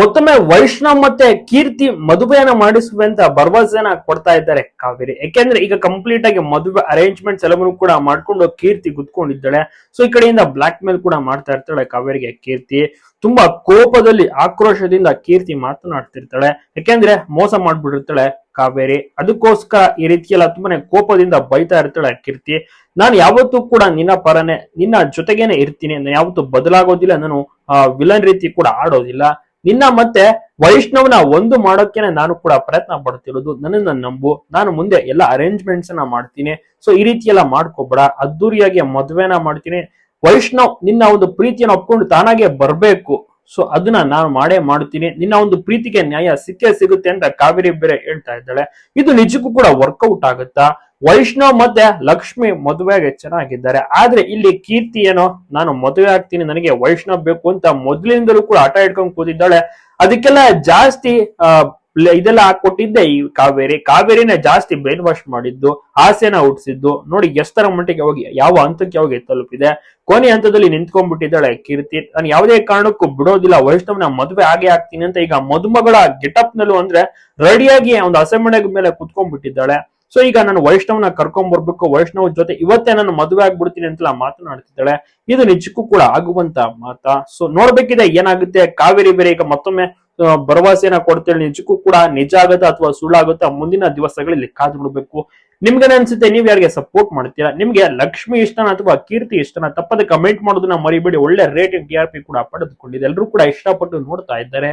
ಮತ್ತೊಮ್ಮೆ ವೈಷ್ಣವ್ ಮತ್ತೆ ಕೀರ್ತಿ ಮದುವೆಯನ್ನ ಮಾಡಿಸುವಂತ ಅಂತ ಭರವಸೆನ ಕೊಡ್ತಾ ಇದ್ದಾರೆ ಕಾವೇರಿ. ಯಾಕೆಂದ್ರೆ ಈಗ ಕಂಪ್ಲೀಟ್ ಆಗಿ ಮದುವೆ ಅರೇಂಜ್ಮೆಂಟ್ಸ್ ಎಲ್ಲವನ್ನೂ ಕೂಡ ಮಾಡ್ಕೊಂಡು ಕೀರ್ತಿ ಕುತ್ಕೊಂಡಿದ್ದಾಳೆ. ಸೊ ಈ ಕಡೆಯಿಂದ ಬ್ಲಾಕ್ ಮೇಲ್ ಕೂಡ ಮಾಡ್ತಾ ಇರ್ತಾಳೆ ಕಾವೇರಿಗೆ ಕೀರ್ತಿ. ತುಂಬಾ ಕೋಪದಲ್ಲಿ, ಆಕ್ರೋಶದಿಂದ ಕೀರ್ತಿ ಮಾತನಾಡ್ತಿರ್ತಾಳೆ. ಯಾಕೆಂದ್ರೆ ಮೋಸ ಮಾಡ್ಬಿಟ್ಟಿರ್ತಾಳೆ ಕಾವೇರಿ. ಅದಕ್ಕೋಸ್ಕರ ಈ ರೀತಿಯೆಲ್ಲ ತುಂಬಾನೇ ಕೋಪದಿಂದ ಬೈತಾ ಇರ್ತಾಳೆ ಕೀರ್ತಿ. ನಾನು ಯಾವತ್ತೂ ಕೂಡ ನಿನ್ನ ಪರನೆ, ನಿನ್ನ ಜೊತೆಗೇನೆ ಇರ್ತೀನಿ, ನಾನು ಯಾವತ್ತೂ ಬದಲಾಗೋದಿಲ್ಲ, ನಾನು ವಿಲನ್ ರೀತಿ ಕೂಡ ಆಡೋದಿಲ್ಲ. ನಿನ್ನ ಮತ್ತೆ ವೈಷ್ಣವನ ಒಂದು ಮಾಡೋಕೆನೆ ನಾನು ಕೂಡ ಪ್ರಯತ್ನ ಪಡ್ತಿರೋದು. ನನ್ನನ್ನ ನಂಬು. ನಾನು ಮುಂದೆ ಎಲ್ಲ ಅರೇಂಜ್ಮೆಂಟ್ಸ್ ಅನ್ನ ಮಾಡ್ತೀನಿ. ಸೊ ಈ ರೀತಿ ಎಲ್ಲ ಮಾಡ್ಕೋಬೇಡ. ಅದ್ದೂರಿಯಾಗಿ ಮದ್ವೆನ ಮಾಡ್ತೀನಿ. ವೈಷ್ಣವ್ ನಿನ್ನ ಒಂದು ಪ್ರೀತಿಯನ್ನು ಒಪ್ಕೊಂಡು ತಾನಾಗೆ ಬರ್ಬೇಕು. ಸೊ ಅದನ್ನ ನಾನು ಮಾಡೇ ಮಾಡ್ತೀನಿ. ನಿನ್ನ ಒಂದು ಪ್ರೀತಿಗೆ ನ್ಯಾಯ ಸಿಕ್ಕೇ ಸಿಗುತ್ತೆ ಅಂತ ಕಾವೇರಿ ಬೇರೆ ಹೇಳ್ತಾ ಇದ್ದಾಳೆ. ಇದು ನಿಜಕ್ಕೂ ಕೂಡ ವರ್ಕೌಟ್ ಆಗುತ್ತಾ? ವೈಷ್ಣವ್ ಮತ್ತೆ ಲಕ್ಷ್ಮಿ ಮದುವೆಗೆ ಚೆನ್ನಾಗಿದ್ದಾರೆ. ಆದ್ರೆ ಇಲ್ಲಿ ಕೀರ್ತಿ ಏನೋ, ನಾನು ಮದುವೆ ಆಗ್ತೀನಿ, ನನಗೆ ವೈಷ್ಣವ್ ಬೇಕು ಅಂತ ಮೊದಲಿಂದಲೂ ಕೂಡ ಆಟ ಇಟ್ಕೊಂಡು ಕೂತಿದ್ದಾಳೆ. ಅದಕ್ಕೆಲ್ಲ ಜಾಸ್ತಿ ಇದೆಲ್ಲ ಹಾಕೊಟ್ಟಿದ್ದೆ ಈ ಕಾವೇರಿ. ಕಾವೇರಿನ ಜಾಸ್ತಿ ಬ್ರೈನ್ ವಾಶ್ ಮಾಡಿದ್ದು ಆಸೆನ ಹುಟ್ಟಿಸಿದ್ದು. ನೋಡಿ, ಎಷ್ಟರ ಮಟ್ಟಿಗೆ ಹೋಗಿ ಯಾವ ಹಂತಕ್ಕೆ ಹೋಗಿ ತಲುಪಿದೆ. ಕೊನೆ ಹಂತದಲ್ಲಿ ನಿಂತ್ಕೊಂಡ್ಬಿಟ್ಟಿದ್ದಾಳೆ ಕೀರ್ತಿ. ನಾನು ಯಾವುದೇ ಕಾರಣಕ್ಕೂ ಬಿಡೋದಿಲ್ಲ, ವೈಷ್ಣವನ ಮದುವೆ ಆಗೇ ಆಗ್ತೀನಿ ಅಂತ ಈಗ ಮದುಮಗಳ ಗೆಟಪ್ ನಲ್ಲೂ ಅಂದ್ರೆ ರೆಡಿಯಾಗಿ ಒಂದು ಅಸೆಂಬ್ಲಿ ಮೇಲೆ ಕುತ್ಕೊಂಡ್ಬಿಟ್ಟಿದ್ದಾಳೆ. ಸೊ ಈಗ ನಾನು ವೈಷ್ಣವನ ಕರ್ಕೊಂಡ್ ಬರ್ಬೇಕು. ವೈಷ್ಣವ್ ಜೊತೆ ಇವತ್ತೇ ನಾನು ಮದುವೆ ಆಗ್ಬಿಡ್ತೀನಿ ಅಂತ ಮಾತನಾಡ್ತಿದ್ದಾಳೆ ಇದು ನಿಜಕ್ಕೂ ಕೂಡ ಆಗುವಂತ ಮಾತಾ. ಸೊ ನೋಡ್ಬೇಕಿದೆ ಏನಾಗುತ್ತೆ. ಕಾವೇರಿ ಬೇರೆ ಈಗ ಮತ್ತೊಮ್ಮೆ ಭರವಸೆಯನ್ನ ಕೊಡ್ತೇಳಿ. ನಿಜಕ್ಕೂ ಕೂಡ ನಿಜ ಆಗುತ್ತಾ ಅಥವಾ ಸುಳ್ಳಾಗುತ್ತಾ ಮುಂದಿನ ದಿವಸಗಳಲ್ಲಿ ಕಾದು ಬಿಡ್ಬೇಕು ನಿಮ್ಗೇನ ಅನ್ಸುತ್ತೆ? ನೀವ್ ಯಾರಿಗೆ ಸಪೋರ್ಟ್ ಮಾಡ್ತೀರಾ? ನಿಮ್ಗೆ ಲಕ್ಷ್ಮಿ ಇಷ್ಟನ ಅಥವಾ ಕೀರ್ತಿ ಇಷ್ಟನ? ತಪ್ಪದೆ ಕಮೆಂಟ್ ಮಾಡೋದನ್ನ ಮರಿಬೇಡಿ. ಒಳ್ಳೆ ರೇಟಿಂಗ್ ಟಿ ಪಿ ಕೂಡ ಪಡೆದುಕೊಂಡಿದೆ. ಎಲ್ಲರೂ ಕೂಡ ಇಷ್ಟಪಟ್ಟು ನೋಡ್ತಾ ಇದ್ದಾರೆ.